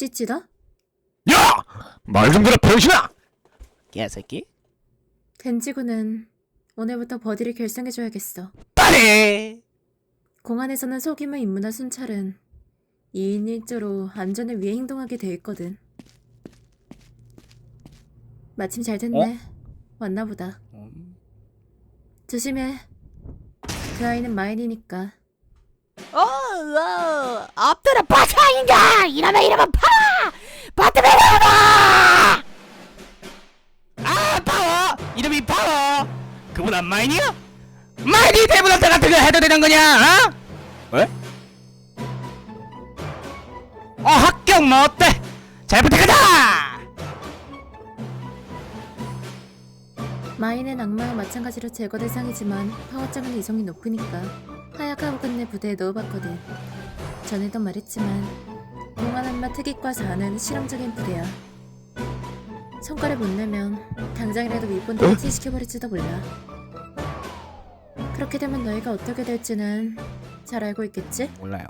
찌찌다? 야! 말 좀 들어 병신아! 개새끼 덴지구는 오늘부터 버디를 결성해줘야겠어. 빨리! 공안에서는 속임을 입문한 순찰은 2인 1조로 안전을 위해 행동하게 돼 있거든. 마침 잘 됐네. 왔나 보다. 조심해. 그 아이는 마인이니까. 어, 어, 엎드려 파상인가! 이놈의 이름은 파! 바트맨 이름아! 아 파워! 이름이 파워! 그분 안 마인이야? 마인이 대문한테 같은 거 해도 되는 거냐? 어? 왜? 어 합격 뭐 어때? 잘 부탁하다! 마인은 악마와 마찬가지로 제거 대상이지만 파워장은 이성이 높으니까 하야카와 끝내 부대에 넣어봤거든. 전에도 말했지만 공 안 악마 특이과 4는 실험적인 부대야. 성과를 못 내면 당장이라도 윗본대를 퇴시켜버릴지도 몰라. 그렇게 되면 너희가 어떻게 될지는 잘 알고 있겠지? 몰라요